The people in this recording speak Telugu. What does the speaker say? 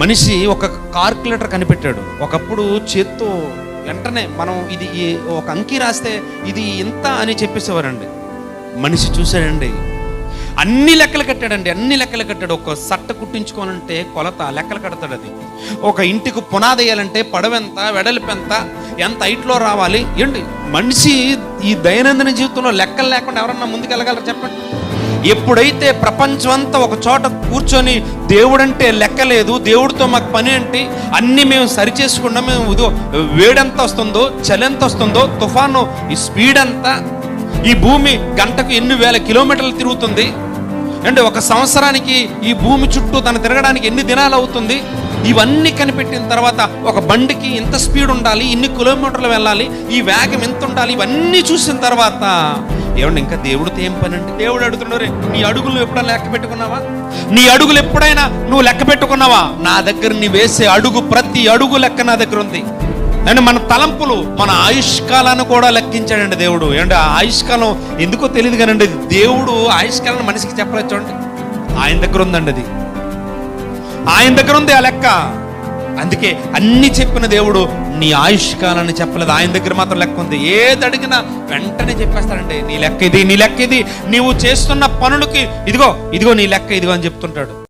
మనిషి ఒక కార్కులేటర్ కనిపెట్టాడు. ఒకప్పుడు చేత్తో వెంటనే మనం ఇది ఒక అంకి రాస్తే ఇది ఇంత అని చెప్పేసేవారండి. మనిషి చూశాడండి. అన్ని లెక్కలు కట్టాడండి. అన్ని లెక్కలు కట్టాడు. ఒక సట్ట కుట్టించుకోవాలంటే కొలత లెక్కలు కడతాడు అది. ఒక ఇంటికి పునాది వేయాలంటే పడవెంత వెడల్పెంత ఎంత హైట్లో రావాలి? ఏంటి? మనిషి ఈ దైనందిన జీవితంలో లెక్కలు లేకుండా ఎవరన్నా ముందుకెళ్ళగలరు చెప్పండి? ఎప్పుడైతే ప్రపంచం అంతా ఒక చోట కూర్చొని దేవుడంటే లెక్కలేదు దేవుడితో మాకు పని ఏంటి? అన్నీ మేము సరి చేసుకున్నాం మేము వేడెంత వస్తుందో చలి ఎంత వస్తుందో తుఫాను ఈ స్పీడ్ అంతా ఈ భూమి గంటకు ఎన్ని వేల కిలోమీటర్లు తిరుగుతుంది? అంటే ఒక సంవత్సరానికి ఈ భూమి చుట్టూ తను తిరగడానికి ఎన్ని దినాలు అవుతుంది? ఇవన్నీ కనిపెట్టిన తర్వాత ఒక బండికి ఇంత స్పీడ్ ఉండాలి ఇన్ని కిలోమీటర్లు వెళ్ళాలి ఈ వేగం ఎంత ఉండాలి ఇవన్నీ చూసిన తర్వాత ఏమండి ఇంకా దేవుడితో ఏం పని అంటే దేవుడు అడుగుతున్నారే నీ అడుగులు ఎప్పుడైనా లెక్క పెట్టుకున్నావా? నీ అడుగులు ఎప్పుడైనా నువ్వు లెక్క పెట్టుకున్నావా? నా దగ్గర నీ వేసే అడుగు ప్రతి అడుగు లెక్క నా దగ్గర ఉంది. అండ్ మన తలంపులు మన ఆయుష్కాలాన్ని కూడా లెక్కించాడండి దేవుడు. ఏంటంటే ఆయుష్కాలం ఎందుకో తెలియదు కానండి దేవుడు ఆయుష్కాలాన్ని మనిషికి చెప్పలేదు చూడండి. ఆయన దగ్గర ఉందండి అది. ఆయన దగ్గర ఉంది ఆ లెక్క. అందుకే అన్ని చెప్పిన దేవుడు నీ ఆయుష్కాలాన్ని చెప్పలేదు ఆయన దగ్గర మాత్రం లెక్క ఉంది. ఏది అడిగినా వెంటనే చెప్పేస్తాడండి. నీ లెక్క ఇది నీ లెక్క ఇది. నీవు చేస్తున్న పనులకి ఇదిగో ఇదిగో నీ లెక్క ఇదిగో అని చెప్తుంటాడు.